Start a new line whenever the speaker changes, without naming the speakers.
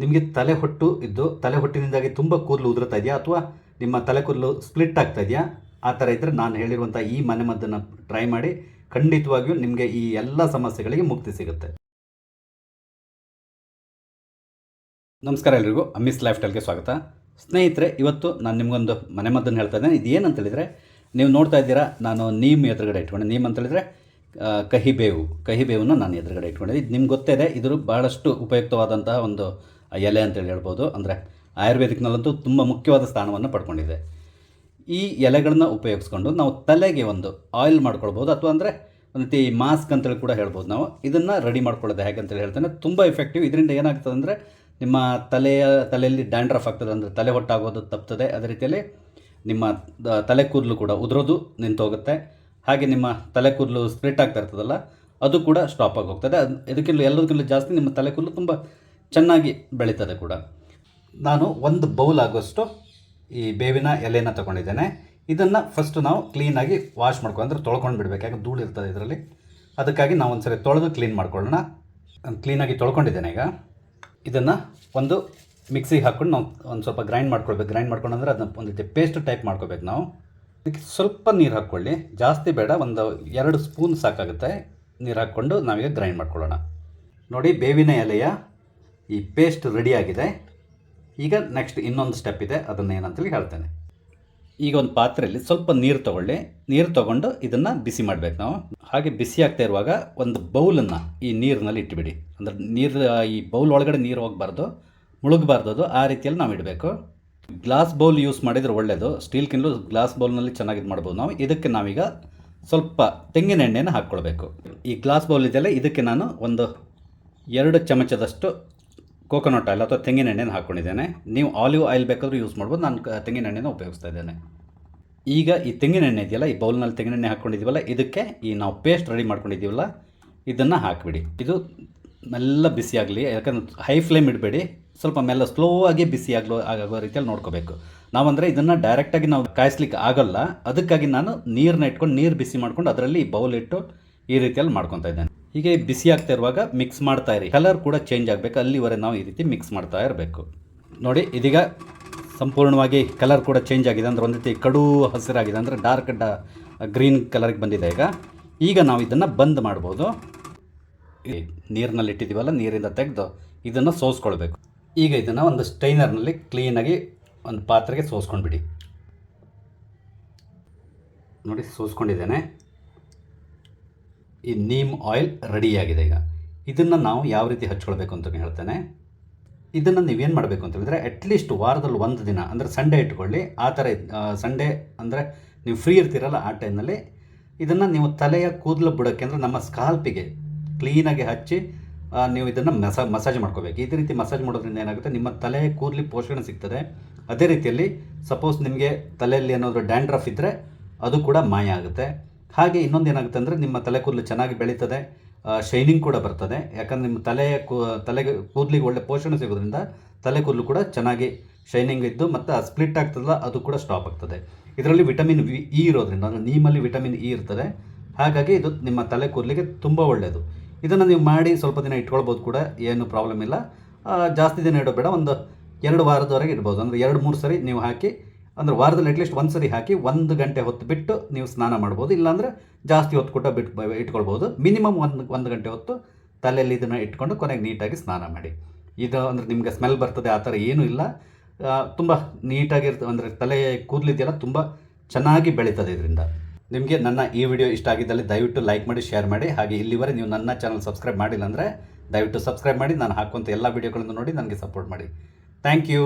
ನಿಮಗೆ ತಲೆ ಹೊಟ್ಟು ಇದ್ದು, ತಲೆ ಹೊಟ್ಟಿನಿಂದಾಗಿ ತುಂಬ ಕೂದಲು ಉದುರ್ತಾ ಇದೆಯಾ ಅಥವಾ ನಿಮ್ಮ ತಲೆ ಕೂದಲು ಸ್ಪ್ಲಿಟ್ ಆಗ್ತಾ ಇದೆಯಾ? ಆ ಥರ ಇದ್ದರೆ ನಾನು ಹೇಳಿರುವಂಥ ಈ ಮನೆಮದ್ದನ್ನು ಟ್ರೈ ಮಾಡಿ, ಖಂಡಿತವಾಗಿಯೂ ನಿಮಗೆ ಈ ಎಲ್ಲ ಸಮಸ್ಯೆಗಳಿಗೆ ಮುಕ್ತಿ ಸಿಗುತ್ತೆ. ನಮಸ್ಕಾರ ಎಲ್ರಿಗೂ, ಅಮಿಸ್ ಲೈಫ್ ಸ್ಟೈಲ್ಗೆ ಸ್ವಾಗತ. ಸ್ನೇಹಿತರೆ, ಇವತ್ತು ನಾನು ನಿಮಗೊಂದು ಮನೆಮದ್ದನ್ನು ಹೇಳ್ತಾ ಇದ್ದೇನೆ. ಇದು ಏನಂತ ಹೇಳಿದರೆ, ನೀವು ನೋಡ್ತಾ ಇದ್ದೀರಾ, ನಾನು ನೀಮ್ ಎದುರುಗಡೆ ಇಟ್ಕೊಂಡೆ ನೀಮ್ ಅಂತ ಹೇಳಿದರೆ ಕಹಿಬೇವು ಕಹಿಬೇವನ್ನು ನಾನು ಎದುರುಗಡೆ ಇಟ್ಕೊಂಡಿದ್ದೆ. ಇದು ನಿಮ್ಗೆ ಇದು ಬಹಳಷ್ಟು ಉಪಯುಕ್ತವಾದಂತಹ ಒಂದು ಎಲೆ ಅಂತೇಳಿ ಹೇಳ್ಬೋದು. ಅಂದರೆ ಆಯುರ್ವೇದಿಕ್ನಲ್ಲಂತೂ ತುಂಬ ಮುಖ್ಯವಾದ ಸ್ಥಾನವನ್ನು ಪಡ್ಕೊಂಡಿದೆ. ಈ ಎಲೆಗಳನ್ನ ಉಪಯೋಗಿಸ್ಕೊಂಡು ನಾವು ತಲೆಗೆ ಒಂದು ಆಯಿಲ್ ಮಾಡ್ಕೊಳ್ಬೋದು ಅಥವಾ ಅಂದರೆ ಒಂದು ರೀತಿ ಮಾಸ್ಕ್ ಅಂತೇಳಿ ಕೂಡ ಹೇಳ್ಬೋದು ನಾವು. ಇದನ್ನು ರೆಡಿ ಮಾಡ್ಕೊಳ್ಳೋದು ಹೇಗೆ ಅಂತೇಳಿ ಹೇಳ್ತೇನೆ. ತುಂಬ ಎಫೆಕ್ಟಿವ್ ಇದರಿಂದ ಏನಾಗ್ತದೆ ಅಂದರೆ ನಿಮ್ಮ ತಲೆಯ, ತಲೆಯಲ್ಲಿ ಡ್ಯಾಂಡ್ರಫ್ ಆಗ್ತದೆ ಅಂದರೆ ತಲೆ ಹೊಟ್ಟಾಗೋದು ತಪ್ತದೆ. ಅದೇ ರೀತಿಯಲ್ಲಿ ನಿಮ್ಮ ತಲೆ ಕೂದಲು ಕೂಡ ಉದುರೋದು ನಿಂತೋಗುತ್ತೆ. ಹಾಗೆ ನಿಮ್ಮ ತಲೆ ಕೂದಲು ಸ್ಪ್ಲಿಟ್ ಆಗ್ತಾ ಇರ್ತದಲ್ಲ, ಅದು ಕೂಡ ಸ್ಟಾಪ್ ಆಗಿ ಹೋಗ್ತದೆ ಅದು, ಇದಕ್ಕಿಂತ ಎಲ್ಲದಕ್ಕಿಂತ ಜಾಸ್ತಿ ನಿಮ್ಮ ತಲೆ ಕೂದಲು ತುಂಬ ಚೆನ್ನಾಗಿ ಬೆಳೀತದೆ ಕೂಡ. ನಾನು ಒಂದು ಬೌಲ್ ಆಗೋಷ್ಟು ಈ ಬೇವಿನ ಎಲೆನ ತಗೊಂಡಿದ್ದೇನೆ. ಇದನ್ನು ಫಸ್ಟ್ ನಾವು ಕ್ಲೀನಾಗಿ ವಾಶ್ ಮಾಡ್ಕೊ ಅಂದರೆ ತೊಳ್ಕೊಂಡು ಬಿಡಬೇಕು. ಯಾಕಂದ್ರೆ ಧೂಳು ಇರ್ತದೆ ಇದರಲ್ಲಿ. ಅದಕ್ಕಾಗಿ ನಾವು ಒಂದು ಸರಿ ತೊಳೆದು ಕ್ಲೀನ್ ಮಾಡ್ಕೊಳ್ಳೋಣ. ಕ್ಲೀನಾಗಿ ತೊಳ್ಕೊಂಡಿದ್ದೇನೆ ಈಗ. ಇದನ್ನು ಒಂದು ಮಿಕ್ಸಿಗೆ ಹಾಕ್ಕೊಂಡು ನಾವು ಒಂದು ಸ್ವಲ್ಪ ಗ್ರೈಂಡ್ ಮಾಡ್ಕೊಳ್ಬೇಕು. ಗ್ರೈಂಡ್ ಮಾಡ್ಕೊಂಡು ಅದನ್ನ ಒಂದು ರೀತಿ ಪೇಸ್ಟ್ ಟೈಪ್ ಮಾಡ್ಕೋಬೇಕು ನಾವು. ಇದಕ್ಕೆ ಸ್ವಲ್ಪ ನೀರು ಹಾಕ್ಕೊಳ್ಳಿ. ಜಾಸ್ತಿ ಬೇಡ. ಒಂದು ಎರಡು ಸ್ಪೂನ್ ಸಾಕಾಗುತ್ತೆ. ನೀರು ಹಾಕ್ಕೊಂಡು ನಾವೀಗ ಗ್ರೈಂಡ್ ಮಾಡ್ಕೊಳ್ಳೋಣ. ನೋಡಿ, ಬೇವಿನ ಎಲೆಯ ಈ ಪೇಸ್ಟ್ ರೆಡಿಯಾಗಿದೆ ಈಗ ನೆಕ್ಸ್ಟ್ ಇನ್ನೊಂದು ಸ್ಟೆಪ್ ಇದೆ, ಅದನ್ನು ಏನಂತೇಳಿ ಹೇಳ್ತೇನೆ. ಈಗ ಒಂದು ಪಾತ್ರೆಯಲ್ಲಿ ಸ್ವಲ್ಪ ನೀರು ತಗೊಳ್ಳಿ. ನೀರು ತಗೊಂಡು ಇದನ್ನು ಬಿಸಿ ಮಾಡಬೇಕು ನಾವು. ಹಾಗೆ ಬಿಸಿ ಆಗ್ತಾ ಇರುವಾಗ ಒಂದು ಬೌಲನ್ನು ಈ ನೀರಿನಲ್ಲಿ ಇಟ್ಟುಬಿಡಿ ಅಂದರೆ ನೀರು, ಈ ಬೌಲ್ ಒಳಗಡೆ ನೀರು ಹೋಗಬಾರ್ದು, ಮುಳುಗಬಾರ್ದು ಅದು, ಆ ರೀತಿಯಲ್ಲಿ ನಾವು ಇಡಬೇಕು. ಗ್ಲಾಸ್ ಬೌಲ್ ಯೂಸ್ ಮಾಡಿದರೆ ಒಳ್ಳೆಯದು ಸ್ಟೀಲ್ಕಿಂತಲೂ ಗ್ಲಾಸ್ ಬೌಲ್ನಲ್ಲಿ ಚೆನ್ನಾಗಿ ಇದು ಮಾಡ್ಬೋದು ನಾವು. ಇದಕ್ಕೆ ನಾವೀಗ ಸ್ವಲ್ಪ ತೆಂಗಿನ ಎಣ್ಣೆನ ಹಾಕ್ಕೊಳ್ಬೇಕು. ಈ ಗ್ಲಾಸ್ ಬೌಲ್ ಇದೆಯಲ್ಲ, ಇದಕ್ಕೆ ನಾನು ಒಂದು ಎರಡು ಚಮಚದಷ್ಟು ಕೋಕೋನಟ್ ಆಯಿಲ್ ಅಥವಾ ತೆಂಗಿನ ಎಣ್ಣೆನ ಹಾಕ್ಕೊಂಡಿದ್ದೇನೆ ನೀವು ಆಲಿವ್ ಆಯಿಲ್ ಬೇಕಾದರೂ ಯೂಸ್ ಮಾಡ್ಬೋದು. ನಾನು ತೆಂಗಿನ ಎಣ್ಣೆನ ಉಪಯೋಗಿಸ್ತಾ ಇದ್ದೇನೆ. ಈಗ ಈ ತೆಂಗಿನ ಎಣ್ಣೆ ಇದೆಯಲ್ಲ, ಈ ಬೌಲ್ನಲ್ಲಿ ತೆಂಗಿನ ಎಣ್ಣೆ ಹಾಕ್ಕೊಂಡಿದ್ದೀವಲ್ಲ ಇದಕ್ಕೆ ಈ ನಾವು ಪೇಸ್ಟ್ ರೆಡಿ ಮಾಡ್ಕೊಂಡಿದ್ದೀವಲ್ಲ, ಇದನ್ನು ಹಾಕಿಬಿಡಿ. ಇದು ಮೆಲ್ಲ ಬಿಸಿ ಆಗಲಿ, ಯಾಕಂದ್ರೆ ಹೈ ಫ್ಲೇಮ್ ಇಡಬೇಡಿ. ಸ್ವಲ್ಪ ಮೆಲ್ಲ ಸ್ಲೋ ಆಗಿ ಬಿಸಿ ಆಗೋ ರೀತಿಯಲ್ಲಿ ನೋಡ್ಕೋಬೇಕು. ನಾವಂದರೆ ಇದನ್ನು ಡೈರೆಕ್ಟಾಗಿ ನಾವು ಕಾಯಿಸ್ಲಿಕ್ಕೆ ಆಗಲ್ಲ. ಅದಕ್ಕಾಗಿ ನಾನು ನೀರನ್ನ ಇಟ್ಕೊಂಡು ನೀರು ಬಿಸಿ ಮಾಡ್ಕೊಂಡು ಅದರಲ್ಲಿ ಈ ಬೌಲ್ ಇಟ್ಟು ಈ ರೀತಿಯಲ್ಲಿ ಮಾಡ್ಕೊತಾ ಇದ್ದೇನೆ. ಹೀಗೆ ಬಿಸಿ ಆಗ್ತಾ ಇರುವಾಗ ಮಿಕ್ಸ್ ಮಾಡ್ತಾ ಇರಿ. ಕಲರ್ ಕೂಡ ಚೇಂಜ್ ಆಗಬೇಕು. ಅಲ್ಲಿವರೆ ನಾವು ಈ ರೀತಿ ಮಿಕ್ಸ್ ಮಾಡ್ತಾ ಇರಬೇಕು. ನೋಡಿ, ಇದೀಗ ಸಂಪೂರ್ಣವಾಗಿ ಕಲರ್ ಕೂಡ ಚೇಂಜ್ ಆಗಿದೆ. ಅಂದರೆ ಒಂದು ರೀತಿ ಕಡು ಹಸಿರಾಗಿದೆ. ಅಂದರೆ ಡಾರ್ಕ್ ಡ ಗ್ರೀನ್ ಕಲರ್ಗೆ ಬಂದಿದೆ ಈಗ. ಈಗ ನಾವು ಇದನ್ನು ಬಂದ್ ಮಾಡ್ಬೋದು. ನೀರಿನಲ್ಲಿ ಇಟ್ಟಿದ್ದೀವಲ್ಲ ನೀರಿಂದ ತೆಗೆದು ಇದನ್ನು ಸೋಸ್ಕೊಳ್ಬೇಕು. ಈಗ ಇದನ್ನು ಒಂದು ಸ್ಟೈನರ್ನಲ್ಲಿ ಕ್ಲೀನಾಗಿ ಒಂದು ಪಾತ್ರೆಗೆ ಸೋಸ್ಕೊಂಡ್ಬಿಡಿ. ನೋಡಿ, ಸೋಸ್ಕೊಂಡಿದ್ದೇನೆ. ಈ ನೀಮ್ ಆಯಿಲ್ ರೆಡಿಯಾಗಿದೆ ಈಗ. ಇದನ್ನು ನಾವು ಯಾವ ರೀತಿ ಹಚ್ಕೊಳ್ಬೇಕು ಅಂತ ಹೇಳ್ತೇನೆ. ಇದನ್ನು ನೀವೇನು ಮಾಡಬೇಕು ಅಂತ ಹೇಳಿದ್ರೆ ಅಟ್ಲೀಸ್ಟ್ ವಾರದಲ್ಲಿ ಒಂದು ದಿನ, ಅಂದರೆ ಸಂಡೇ ಇಟ್ಕೊಳ್ಳಿ. ಆ ಥರ ಸಂಡೇ ಅಂದರೆ ನೀವು ಫ್ರೀ ಇರ್ತೀರಲ್ಲ ಆ ಟೈಮ್ನಲ್ಲಿ ಇದನ್ನು ನೀವು ತಲೆಯ ಕೂದಲು ಬಿಡೋಕ್ಕೆ, ಅಂದರೆ ನಮ್ಮ ಸ್ಕಾಲ್ಪಿಗೆ ಕ್ಲೀನಾಗಿ ಹಚ್ಚಿ ನೀವು ಇದನ್ನು ಮಸಾ ಮಸಾಜ್ ಮಾಡ್ಕೋಬೇಕು. ಇದೇ ರೀತಿ ಮಸಾಜ್ ಮಾಡೋದ್ರಿಂದ ಏನಾಗುತ್ತೆ, ನಿಮ್ಮ ತಲೆ ಕೂದಲಿ ಪೋಷಣೆ ಸಿಗ್ತದೆ. ಅದೇ ರೀತಿಯಲ್ಲಿ ಸಪೋಸ್ ನಿಮಗೆ ತಲೆಯಲ್ಲಿ ಏನಾದರೂ ಡ್ಯಾಂಡ್ರಫ್ ಇದ್ದರೆ ಅದು ಕೂಡ ಮಾಯ ಆಗುತ್ತೆ. ಹಾಗೆ ಇನ್ನೊಂದು ಏನಾಗುತ್ತೆ ಅಂದರೆ ನಿಮ್ಮ ತಲೆ ಕೂದಲು ಚೆನ್ನಾಗಿ ಬೆಳೀತದೆ ಶೈನಿಂಗ್ ಕೂಡ ಬರ್ತದೆ. ಯಾಕಂದ್ರೆ ನಿಮ್ಮ ತಲೆಯ ಕೂ, ತಲೆಗೆ ಕೂದಲಿಗೆ ಒಳ್ಳೆ ಪೋಷಣೆ ಸಿಗೋದ್ರಿಂದ ತಲೆ ಕೂದಲು ಕೂಡ ಚೆನ್ನಾಗಿ ಶೈನಿಂಗ್ ಇದ್ದು ಮತ್ತು ಸ್ಪ್ಲಿಟ್ ಆಗ್ತದಲ್ಲ, ಅದು ಕೂಡ ಸ್ಟಾಪ್ ಆಗ್ತದೆ. ಇದರಲ್ಲಿ ವಿಟಮಿನ್ ವಿ ಇ ಇರೋದ್ರಿಂದ, ಅಂದರೆ ನೀಮಲ್ಲಿ ವಿಟಮಿನ್ ಇ ಇರ್ತದೆ. ಹಾಗಾಗಿ ಇದು ನಿಮ್ಮ ತಲೆ ಕೂದಲಿಗೆ ತುಂಬ ಒಳ್ಳೆಯದು ಇದನ್ನು ನೀವು ಮಾಡಿ ಸ್ವಲ್ಪ ದಿನ ಇಟ್ಕೊಳ್ಬೋದು ಕೂಡ, ಏನು ಪ್ರಾಬ್ಲಮ್ ಇಲ್ಲ. ಜಾಸ್ತಿ ದಿನ ಇಡಬೇಡ ಒಂದು ಎರಡು ವಾರದವರೆಗೆ ಇಡ್ಬೋದು. ಅಂದರೆ ಎರಡು, ಮೂರು ಸರಿ ನೀವು ಹಾಕಿ ಅಂದರೆ ವಾರದಲ್ಲಿ ಅಟ್ಲೀಸ್ಟ್ ಒಂದು ಸರಿ ಹಾಕಿ ಒಂದು ಗಂಟೆ ಹೊತ್ತು ಬಿಟ್ಟು ನೀವು ಸ್ನಾನ ಮಾಡ್ಬೋದು. ಇಲ್ಲಾಂದರೆ ಜಾಸ್ತಿ ಹೊತ್ತು ಕೂಡ ಬಿಟ್ಟು ಇಟ್ಕೊಳ್ಬೋದು. ಮಿನಿಮಮ್ ಒಂದು ಒಂದು ಗಂಟೆ ಹೊತ್ತು ತಲೆಯಲ್ಲಿ ಇದನ್ನು ಇಟ್ಕೊಂಡು ಕೊನೆಗೆ ನೀಟಾಗಿ ಸ್ನಾನ ಮಾಡಿ. ಇದು ಅಂದರೆ ನಿಮಗೆ ಸ್ಮೆಲ್ ಬರ್ತದೆ, ಆ ಥರ ಏನೂ ಇಲ್ಲ. ತುಂಬ ನೀಟಾಗಿರ್ತದೆ ಅಂದರೆ ತಲೆ ಕೂದಲಿದೆಯಲ್ಲ, ತುಂಬ ಚೆನ್ನಾಗಿ ಬೆಳೀತದೆ ಇದರಿಂದ. ನಿಮಗೆ ನನ್ನ ಈ ವಿಡಿಯೋ ಇಷ್ಟ ಆಗಿದ್ದಲ್ಲಿ ದಯವಿಟ್ಟು ಲೈಕ್ ಮಾಡಿ ಶೇರ್ ಮಾಡಿ. ಹಾಗೆ ಇಲ್ಲಿವರೆ ನೀವು ನನ್ನ ಚಾನಲ್ ಸಬ್ಸ್ಕ್ರೈಬ್ ಮಾಡಿಲ್ಲ ಅಂದರೆ ದಯವಿಟ್ಟು ಸಬ್ಸ್ಕ್ರೈಬ್ ಮಾಡಿ. ನಾನು ಹಾಕುವಂಥ ಎಲ್ಲ ವಿಡಿಯೋಗಳನ್ನು ನೋಡಿ ನನಗೆ ಸಪೋರ್ಟ್ ಮಾಡಿ. Thank you